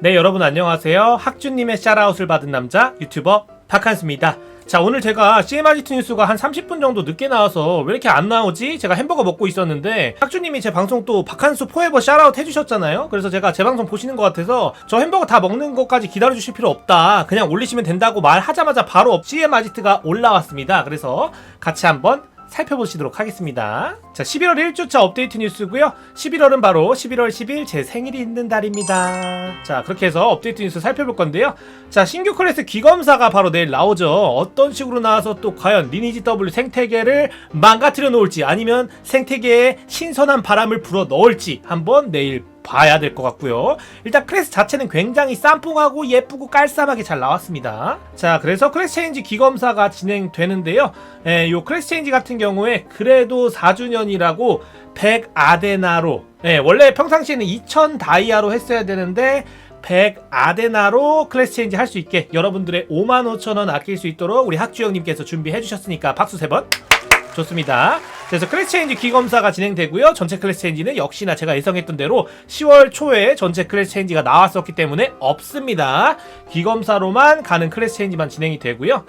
네, 여러분 안녕하세요. 학주님의 샤라웃을 받은 남자 유튜버 박한수입니다. 자, 오늘 제가 CMRGT 뉴스가 한 30분 정도 늦게 나와서 왜 이렇게 안 나오지? 제가 햄버거 먹고 있었는데 학주님이 제 방송 또 박한수 포에버 샤라웃 해주셨잖아요. 그래서 제가 제 방송 보시는 것 같아서 저 햄버거 다 먹는 것까지 기다려주실 필요 없다. 그냥 올리시면 된다고 말하자마자 바로 CMRGT가 올라왔습니다. 그래서 같이 한번 살펴보시도록 하겠습니다. 자, 11월 1주차 업데이트 뉴스고요. 11월은 바로 11월 10일 제 생일이 있는 달입니다. 자, 그렇게 해서 업데이트 뉴스 살펴볼 건데요. 자, 신규 클래스 기검사가 바로 내일 나오죠. 어떤 식으로 나와서 또 과연 리니지 W 생태계를 망가뜨려 놓을지 아니면 생태계에 신선한 바람을 불어 넣을지 한번 내일 봐야 될 것 같고요. 일단 클래스 자체는 굉장히 쌈뽕하고 예쁘고 깔쌈하게 잘 나왔습니다. 자, 그래서 클래스 체인지 기검사가 진행되는데요. 예, 요 클래스 체인지 같은 경우에 그래도 4주년이라고 100 아데나로 예, 원래 평상시에는 2000 다이아로 했어야 되는데 100 아데나로 클래스 체인지 할 수 있게 여러분들의 55,000원 아낄 수 있도록 우리 학주 형님께서 준비해 주셨으니까 박수 세 번. 좋습니다. 그래서 클래스 체인지 기검사가 진행되고요. 전체 클래스 체인지는 역시나 제가 예상했던 대로 10월 초에 전체 클래스 체인지가 나왔었기 때문에 없습니다. 기검사로만 가는 클래스 체인지만 진행이 되고요.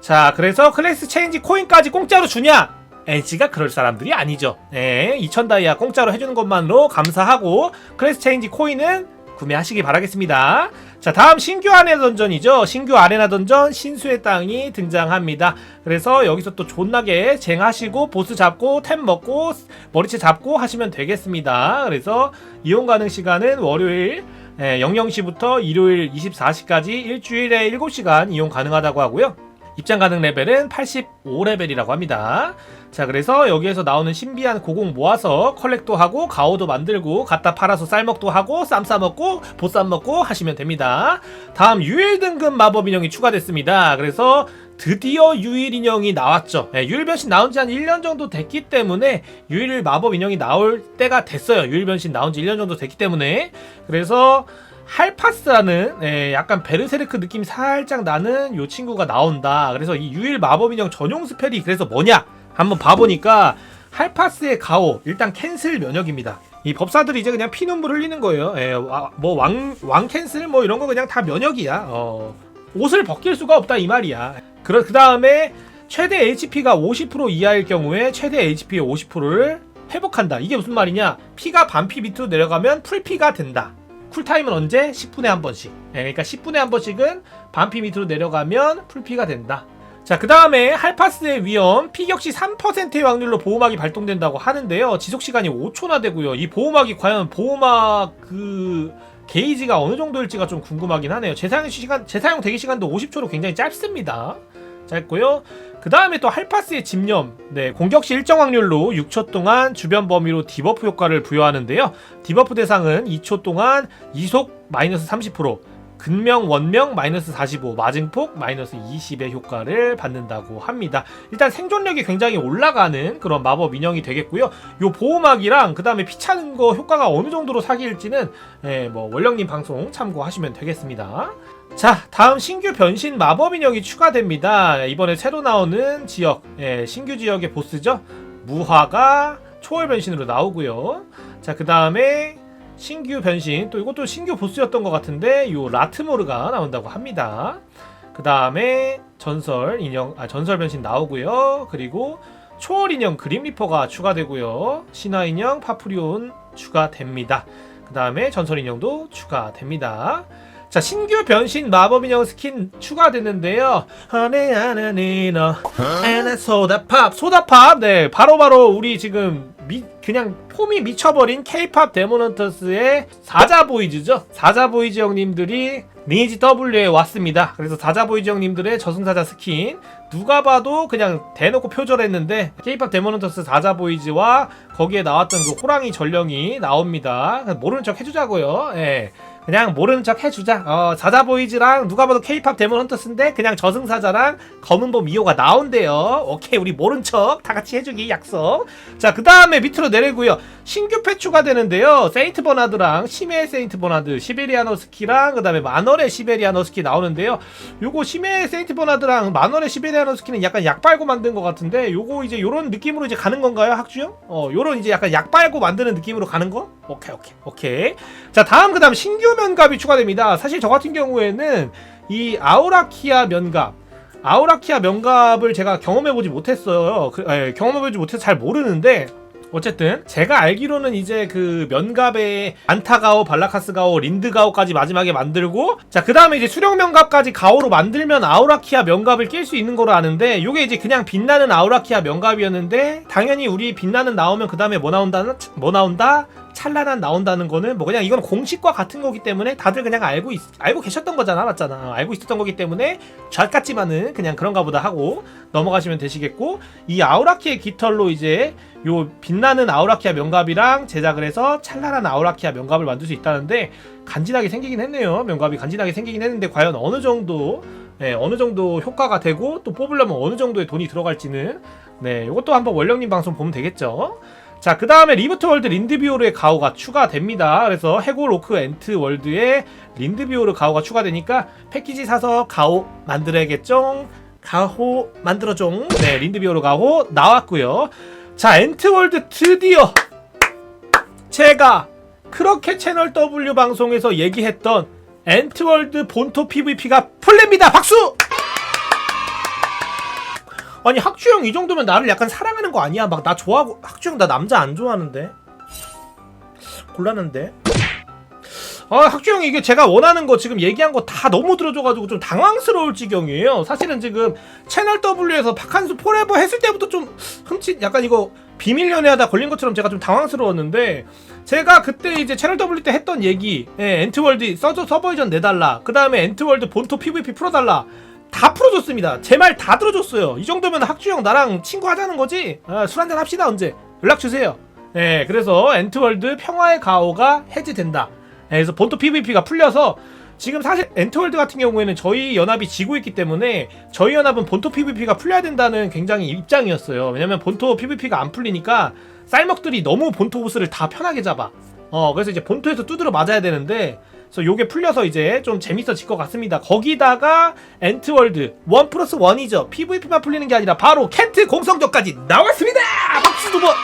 자, 그래서 클래스 체인지 코인까지 공짜로 주냐? NC가 그럴 사람들이 아니죠. 네, 2000 다이아 공짜로 해주는 것만으로 감사하고 클래스 체인지 코인은 구매하시기 바라겠습니다. 자, 다음 신규 아레나 던전이죠. 신규 아레나 던전 신수의 땅이 등장합니다. 그래서 여기서 또 존나게 쟁하시고 보스 잡고 템 먹고 머리채 잡고 하시면 되겠습니다. 그래서 이용 가능 시간은 월요일 예, 00시부터 일요일 24시까지 일주일에 7시간 이용 가능하다고 하고요. 입장 가능 레벨은 85레벨이라고 합니다. 자, 그래서 여기에서 나오는 신비한 고공 모아서 컬렉도 하고 가오도 만들고 갖다 팔아서 쌀먹도 하고 쌈 싸먹고 보쌈 먹고 하시면 됩니다. 다음 유일 등급 마법 인형이 추가됐습니다. 그래서 드디어 유일 인형이 나왔죠. 예, 유일 변신 나온 지 한 1년 정도 됐기 때문에 유일 마법 인형이 나올 때가 됐어요. 유일 변신 나온 지 1년 정도 됐기 때문에. 그래서 할파스라는 예, 약간 베르세르크 느낌 살짝 나는 요 친구가 나온다. 그래서 이 유일 마법 인형 전용 스펠이 그래서 뭐냐? 한번 봐보니까 할파스의 가오 일단 캔슬 면역입니다. 이 법사들이 이제 그냥 피눈물 흘리는 거예요. 예, 뭐왕 왕 캔슬 뭐 이런 거 그냥 다 면역이야. 어, 옷을 벗길 수가 없다 이 말이야. 그러 그 다음에 최대 HP가 50% 이하일 경우에 최대 HP의 50%를 회복한다. 이게 무슨 말이냐? 피가 반피 밑으로 내려가면 풀피가 된다. 쿨타임은 언제? 10분에 한 번씩. 예, 그러니까 10분에 한 번씩은 반피 밑으로 내려가면 풀피가 된다. 자, 그 다음에 할파스의 위험, 피격시 3%의 확률로 보호막이 발동된다고 하는데요. 지속시간이 5초나 되고요. 이 보호막이 과연 보호막 그, 게이지가 어느 정도일지가 좀 궁금하긴 하네요. 재사용 시간, 재사용 대기 시간도 50초로 굉장히 짧습니다. 짧고요. 그 다음에 또 할파스의 집념. 네, 공격 시 일정 확률로 6초 동안 주변 범위로 디버프 효과를 부여하는데요. 디버프 대상은 2초 동안 이속 마이너스 30%, 근명 원명 마이너스 45 마증폭 마이너스 20의 효과를 받는다고 합니다. 일단 생존력이 굉장히 올라가는 그런 마법 인형이 되겠고요. 요 보호막이랑 그 다음에 피 차는 거 효과가 어느 정도로 사기일지는 예, 뭐 원령님 방송 참고하시면 되겠습니다. 자 다음 신규 변신 마법 인형이 추가됩니다. 이번에 새로 나오는 지역 예, 신규 지역의 보스죠. 무화가 초월 변신으로 나오고요. 자 그 다음에 신규 변신 또 이것도 신규 보스였던 것 같은데 요 라트모르가 나온다고 합니다. 그 다음에 전설 인형 아 전설 변신 나오고요. 그리고 초월 인형 그림 리퍼가 추가되고요. 신화 인형 파프리온 추가됩니다. 그 다음에 전설 인형도 추가됩니다. 자 신규 변신 마법 인형 스킨 추가됐는데요. 하네 하나니너 에나 소다팝 소다팝 네 바로바로 우리 지금 미, 그냥 폼이 미쳐버린 케이팝 데모넌터스의 사자 보이즈죠. 사자 보이즈 형님들이 리니지 W에 왔습니다. 그래서 사자 보이즈 형님들의 저승사자 스킨 누가 봐도 그냥 대놓고 표절했는데 케이팝 데모넌터스 사자 보이즈와 거기에 나왔던 그 호랑이 전령이 나옵니다. 모르는 척 해주자고요. 예. 그냥 모르는 척 해주자. 어, 사자 보이즈랑 누가 봐도 케이팝 데몬 헌터스인데 그냥 저승사자랑 검은봄 2호가 나온대요. 오케이, 우리 모른 척 다 같이 해주기 약속. 자, 그 다음에 밑으로 내리고요. 신규 패 추가되는데요. 세인트 버나드랑 심해 세인트 버나드, 시베리아노스키랑 그 다음에 만월의 시베리아노스키 나오는데요. 요거 심해 세인트 버나드랑 만월의 시베리아노스키는 약간 약 빨고 만든 것 같은데 요거 이제 요런 느낌으로 이제 가는 건가요, 학주형? 어, 요런 이제 약간 약 빨고 만드는 느낌으로 가는 거? 오케이 오케이 오케이. 자 다음 그 다음 신규 면갑이 추가됩니다. 사실 저 같은 경우에는 이 아우라키아 면갑 아우라키아 면갑을 제가 경험해보지 못했어요. 그, 예, 경험해보지 못해서 잘 모르는데 어쨌든 제가 알기로는 이제 그 면갑에 안타가오, 발라카스가오, 린드가오까지 마지막에 만들고 자 그 다음에 이제 수령 면갑까지 가오로 만들면 아우라키아 면갑을 낄 수 있는 거로 아는데 요게 이제 그냥 빛나는 아우라키아 면갑이었는데 당연히 우리 빛나는 나오면 그 다음에 뭐 나온다는 뭐 나온다 찬란한 나온다는 거는 뭐 그냥 이건 공식과 같은 거기 때문에 다들 그냥 알고 있, 알고 계셨던 거잖아 맞잖아. 알고 있었던 거기 때문에 잣 같지만은 그냥 그런가 보다 하고 넘어가시면 되시겠고 이 아우라키의 깃털로 이제 요 빛나는 아우라키아 명갑이랑 제작을 해서 찬란한 아우라키아 명갑을 만들 수 있다는데 간지나게 생기긴 했네요. 명갑이 간지나게 생기긴 했는데 과연 어느 정도 네, 어느 정도 효과가 되고 또 뽑으려면 어느 정도의 돈이 들어갈지는 네 이것도 한번 원령님 방송 보면 되겠죠 자, 그 다음에 리부트 월드 린드비오르의 가오가 추가됩니다. 그래서 해고 로크 엔트 월드에 린드비오르 가오가 추가되니까 패키지 사서 가오 만들어야겠죠? 가호 만들어종. 네, 린드비오르 가오 나왔고요. 자, 엔트 월드 드디어 제가 그렇게 채널 W 방송에서 얘기했던 엔트 월드 본토 PVP가 풀립니다. 박수! 아니 학주형 이 정도면 나를 약간 사랑하는 거 아니야? 막 나 좋아하고 학주형 나 남자 안 좋아하는데? 곤란한데? 아 학주형 이게 제가 원하는 거 지금 얘기한 거 다 너무 들어줘가지고 좀 당황스러울 지경이에요. 사실은 지금 채널 W에서 박한수 포레버 했을 때부터 좀 흠칫 약간 이거 비밀 연애하다 걸린 것처럼 제가 좀 당황스러웠는데 제가 그때 이제 채널 W 때 했던 얘기 예, 엔트월드 서버 이전 내달라. 그 다음에 엔트월드 본토 PVP 풀어달라 다 풀어줬습니다. 제 말 다 들어줬어요. 이 정도면 학주 형 나랑 친구 하자는 거지? 아, 술 한잔 합시다 언제? 연락 주세요. 예, 그래서 엔트월드 평화의 가오가 해제된다. 예, 그래서 본토 PVP가 풀려서 지금 사실 엔트월드 같은 경우에는 저희 연합이 지고 있기 때문에 저희 연합은 본토 PVP가 풀려야 된다는 굉장히 입장이었어요. 왜냐면 본토 PVP가 안 풀리니까 쌀먹들이 너무 본토 보스를 다 편하게 잡아. 어, 그래서 이제 본토에서 두드려 맞아야 되는데 그래서 요게 풀려서 이제 좀 재밌어질 것 같습니다. 거기다가 엔트월드 원 플러스 원이죠. PVP만 풀리는 게 아니라 바로 켄트 공성전까지 나왔습니다. 박수 두 번.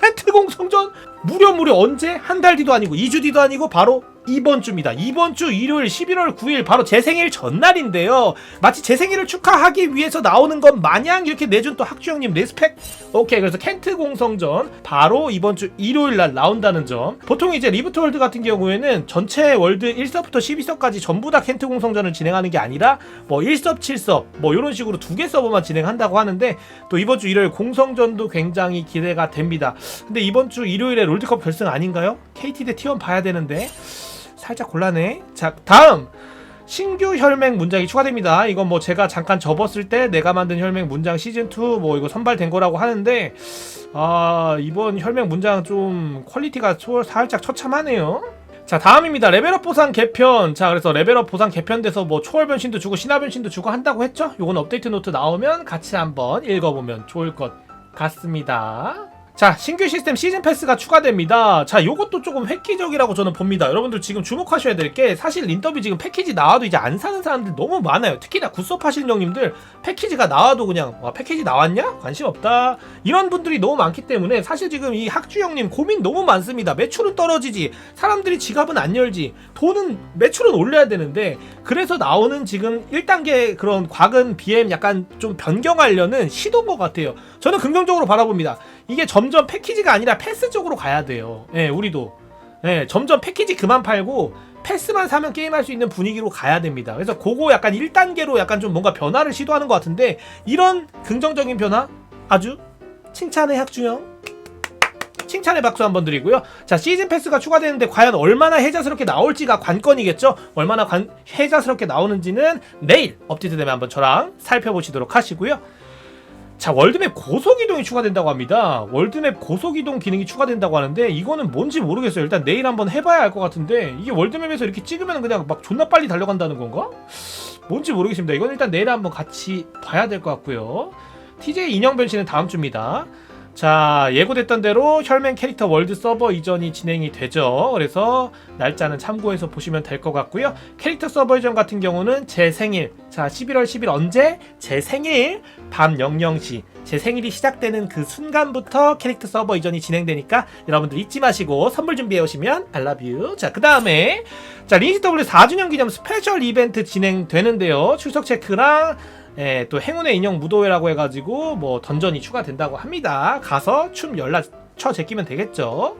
켄트 공성전 무려 무려 언제 한 달 뒤도 아니고 2주 뒤도 아니고 바로 이번 주입니다. 이번 주 일요일 11월 9일 바로 제 생일 전날인데요. 마치 제 생일을 축하하기 위해서 나오는 것 마냥 이렇게 내준 또 학주 형님 리스펙. 오케이 그래서 켄트 공성전 바로 이번 주 일요일 날 나온다는 점. 보통 이제 리부트 월드 같은 경우에는 전체 월드 1서부터 12서까지 전부 다 켄트 공성전을 진행하는 게 아니라 뭐 1섭, 7섭 뭐 이런 식으로 두 개 서버만 진행한다고 하는데 또 이번 주 일요일 공성전도 굉장히 기대가 됩니다. 근데 이번 주 일요일에 롤드컵 결승 아닌가요? KT 대 T1 봐야 되는데 살짝 곤란해. 자, 다음 신규 혈맹 문장이 추가됩니다. 이건 뭐 제가 잠깐 접었을 때 내가 만든 혈맹 문장 시즌 2 뭐 이거 선발된 거라고 하는데 아 이번 혈맹 문장 좀 퀄리티가 초, 살짝 처참하네요. 자 다음입니다 레벨업 보상 개편 자 그래서 레벨업 보상 개편돼서 뭐 초월 변신도 주고 신화 변신도 주고 한다고 했죠 요건 업데이트 노트 나오면 같이 한번 읽어보면 좋을 것 같습니다 자 신규 시스템 시즌 패스가 추가됩니다. 자 요것도 조금 획기적이라고 저는 봅니다. 여러분들 지금 주목하셔야 될 게 사실 린더비 지금 패키지 나와도 이제 안 사는 사람들 너무 많아요. 특히나 굿섭 하시는 형님들 패키지가 나와도 그냥 와 패키지 나왔냐? 관심 없다. 이런 분들이 너무 많기 때문에 사실 지금 이 학주 형님 고민 너무 많습니다. 매출은 떨어지지 사람들이 지갑은 안 열지 돈은 매출은 올려야 되는데 그래서 나오는 지금 1단계 그런 과금 BM 약간 좀 변경하려는 시도인 것 같아요. 저는 긍정적으로 바라봅니다 이게 점점 패키지가 아니라 패스 쪽으로 가야 돼요. 예, 우리도. 예, 점점 패키지 그만 팔고 패스만 사면 게임할 수 있는 분위기로 가야 됩니다. 그래서 그거 약간 1단계로 약간 좀 뭔가 변화를 시도하는 것 같은데 이런 긍정적인 변화 아주 칭찬의 학주형 칭찬의 박수 한번 드리고요. 자 시즌 패스가 추가되는데 과연 얼마나 혜자스럽게 나올지가 관건이겠죠. 얼마나 관, 혜자스럽게 나오는지는 내일 업데이트 되면 한번 저랑 살펴보시도록 하시고요. 자 월드맵 고속이동이 추가된다고 합니다. 월드맵 고속이동 기능이 추가된다고 하는데 이거는 뭔지 모르겠어요. 일단 내일 한번 해봐야 알 것 같은데 이게 월드맵에서 이렇게 찍으면 그냥 막 존나 빨리 달려간다는 건가? 뭔지 모르겠습니다. 이건 일단 내일 한번 같이 봐야 될 것 같고요. TJ 인형 변신은 다음 주입니다 자 예고됐던 대로 혈맹 캐릭터 월드 서버 이전이 진행이 되죠. 그래서 날짜는 참고해서 보시면 될 것 같고요. 캐릭터 서버 이전 같은 경우는 제 생일. 자 11월 10일 언제? 제 생일 밤 00시. 제 생일이 시작되는 그 순간부터 캐릭터 서버 이전이 진행되니까 여러분들 잊지 마시고 선물 준비해 오시면 you. 자그 다음에 자 리니지 W 4주년 기념 스페셜 이벤트 진행되는데요. 출석 체크랑 예, 또 행운의 인형 무도회라고 해가지고 뭐 던전이 추가된다고 합니다. 가서 춤 연락 쳐 제끼면 되겠죠.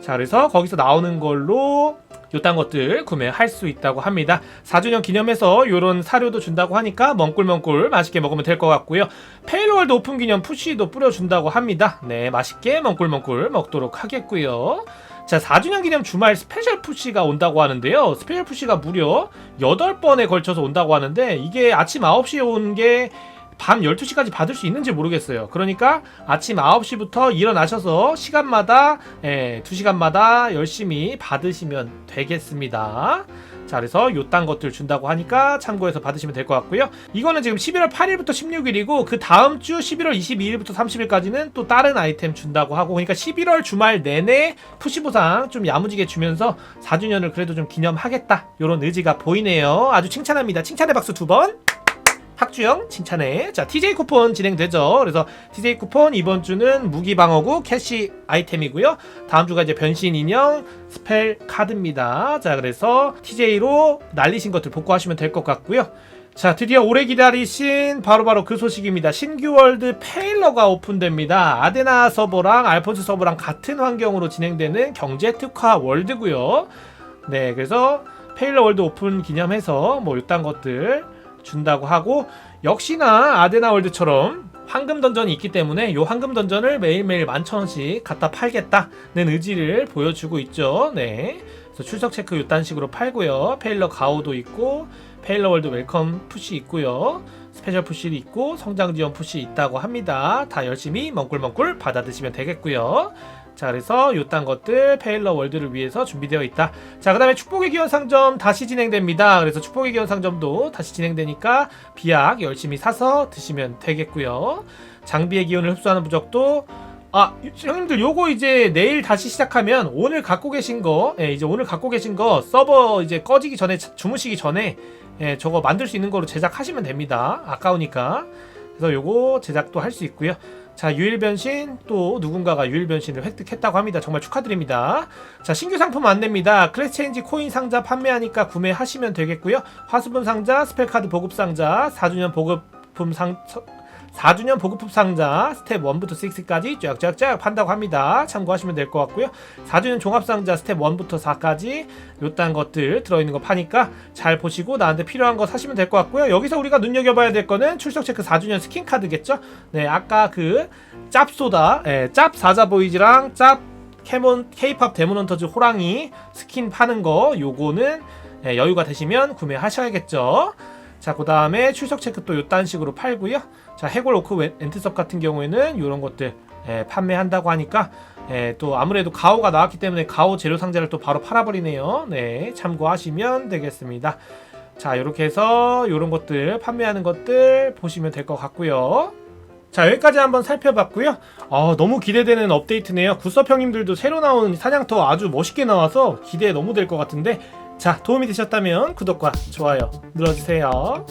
자, 그래서 거기서 나오는 걸로 요딴 것들 구매할 수 있다고 합니다. 4주년 기념해서 요런 사료도 준다고 하니까 멍꿀멍꿀 맛있게 먹으면 될 것 같고요. 페일월드 오픈 기념 푸시도 뿌려준다고 합니다. 네, 맛있게 멍꿀멍꿀 먹도록 하겠고요. 자, 4주년 기념 주말 스페셜 푸시가 온다고 하는데요. 스페셜 푸시가 무려 8번에 걸쳐서 온다고 하는데 이게 아침 9시에 온게 밤 12시까지 받을 수 있는지 모르겠어요. 그러니까 아침 9시부터 일어나셔서 시간마다 예, 2시간마다 열심히 받으시면 되겠습니다. 자, 그래서 요딴 것들 준다고 하니까 참고해서 받으시면 될 것 같고요. 이거는 지금 11월 8일부터 16일이고 그 다음 주 11월 22일부터 30일까지는 또 다른 아이템 준다고 하고 그러니까 11월 주말 내내 푸시 보상 좀 야무지게 주면서 4주년을 그래도 좀 기념하겠다. 요런 의지가 보이네요. 아주 칭찬합니다. 칭찬의 박수 두 번. 학주형 칭찬해. 자, TJ 쿠폰 진행되죠. 그래서 TJ 쿠폰 이번 주는 무기 방어구 캐시 아이템이고요. 다음 주가 이제 변신 인형 스펠 카드입니다. 자, 그래서 TJ로 날리신 것들 복구하시면 될 것 같고요. 자, 드디어 오래 기다리신 바로바로 그 소식입니다. 신규 월드 페일러가 오픈됩니다. 아데나 서버랑 알폰스 서버랑 같은 환경으로 진행되는 경제 특화 월드고요. 네, 그래서 페일러 월드 오픈 기념해서 뭐 이딴 것들 준다고 하고 역시나 아데나 월드처럼 황금 던전이 있기 때문에 요 황금 던전을 매일매일 만천 원씩 갖다 팔겠다는 의지를 보여주고 있죠. 네. 그래서 출석 체크 요딴 식으로 팔고요. 페일러 가오도 있고 페일러 월드 웰컴 푸시 있고요. 스페셜 푸시 있고 성장 지원 푸시 있다고 합니다. 다 열심히 멍꿀멍꿀 받아 드시면 되겠고요. 자 그래서 요딴 것들 페일러 월드를 위해서 준비되어 있다. 자 그 다음에 축복의 기원 상점 다시 진행됩니다. 그래서 축복의 기원 상점도 다시 진행되니까 비약 열심히 사서 드시면 되겠고요. 장비의 기운을 흡수하는 부적도 아 형님들 요거 이제 내일 다시 시작하면 오늘 갖고 계신 거 예, 이제 오늘 갖고 계신 거 서버 이제 꺼지기 전에 자- 주무시기 전에 예, 저거 만들 수 있는 거로 제작하시면 됩니다. 아까우니까. 그래서 요거 제작도 할 수 있고요 자 유일 변신 또 누군가가 유일 변신을 획득했다고 합니다. 정말 축하드립니다. 자 신규 상품 안내입니다. 클래스 체인지 코인 상자 판매하니까 구매하시면 되겠고요. 화수분 상자, 스펠카드 보급 상자, 4주년 보급품 상 4주년 보급품 상자 스텝 1부터 6까지 쫙쫙쫙 판다고 합니다. 참고하시면 될 것 같고요. 4주년 종합 상자 스텝 1부터 4까지 요딴 것들 들어있는 거 파니까 잘 보시고 나한테 필요한 거 사시면 될 것 같고요. 여기서 우리가 눈여겨봐야 될 거는 출석 체크 4주년 스킨 카드겠죠? 네, 아까 그 짭소다, 예, 짭 사자 보이즈랑 짭 캐몬 케이팝 데모넌터즈 호랑이 스킨 파는 거 요거는 예, 여유가 되시면 구매하셔야겠죠. 자, 그 다음에 출석 체크 또 요딴 식으로 팔고요. 자, 해골 오크 웬- 엔트섭 같은 경우에는 요런 것들 예, 판매한다고 하니까 예, 또 아무래도 가오가 나왔기 때문에 가오 재료 상자를 또 바로 팔아버리네요. 네, 참고하시면 되겠습니다. 자, 이렇게 해서 요런 것들 판매하는 것들 보시면 될 것 같고요. 자 여기까지 한번 살펴봤고요. 아, 너무 기대되는 업데이트네요. 구섭 형님들도 새로 나온 사냥터 아주 멋있게 나와서 기대 너무 될 것 같은데 자 도움이 되셨다면 구독과 좋아요 눌러주세요.